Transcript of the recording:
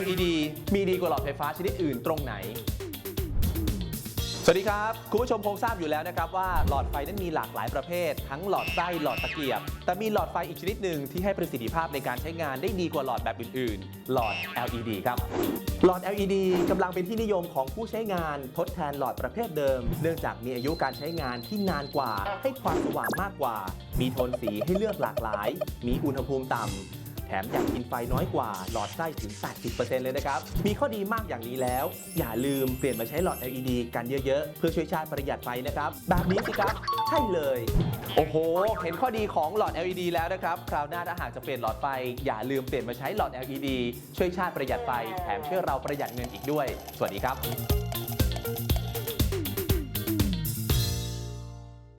LED มีดีกว่าหลอดไฟฟ้าชนิดอื่นตรงไหน สวัสดีครับ คุณผู้ชมคงทราบอยู่แล้วนะครับว่าหลอดไฟนั้นมีหลากหลายประเภท ทั้งหลอดไส้หลอดตะเกียบ แต่มีหลอดไฟอีกชนิดหนึ่งที่ให้ประสิทธิภาพในการใช้งานได้ดีกว่าหลอดแบบอื่นๆ หลอด LED ครับหลอด LED กำลังเป็นที่นิยมของผู้ใช้งานทดแทนหลอดประเภทเดิม เนื่องจากมีอายุการใช้งานที่นานกว่า ให้ความสว่างมากกว่า มีโทนสีให้เลือกหลากหลาย มีอุณหภูมิต่ำ แถมยังกินไฟน้อยกว่าหลอดไส้ถึง 80%เลยนะครับ มีข้อดีมากอย่างนี้แล้ว อย่าลืมเปลี่ยนมาใช้หลอด LED กันเยอะๆ เพื่อช่วยชาติประหยัดไฟนะครับ แบบนี้สิครับ ใช่เลย โอ้โห เห็นข้อดีของหลอด LED แล้วนะครับ คราวหน้าถ้าหากจะเปลี่ยนหลอดไฟ อย่าลืมเปลี่ยนมาใช้หลอด LED ช่วยชาติประหยัดไฟ แถมช่วยเราประหยัดเงินอีกด้วย สวัสดีครับ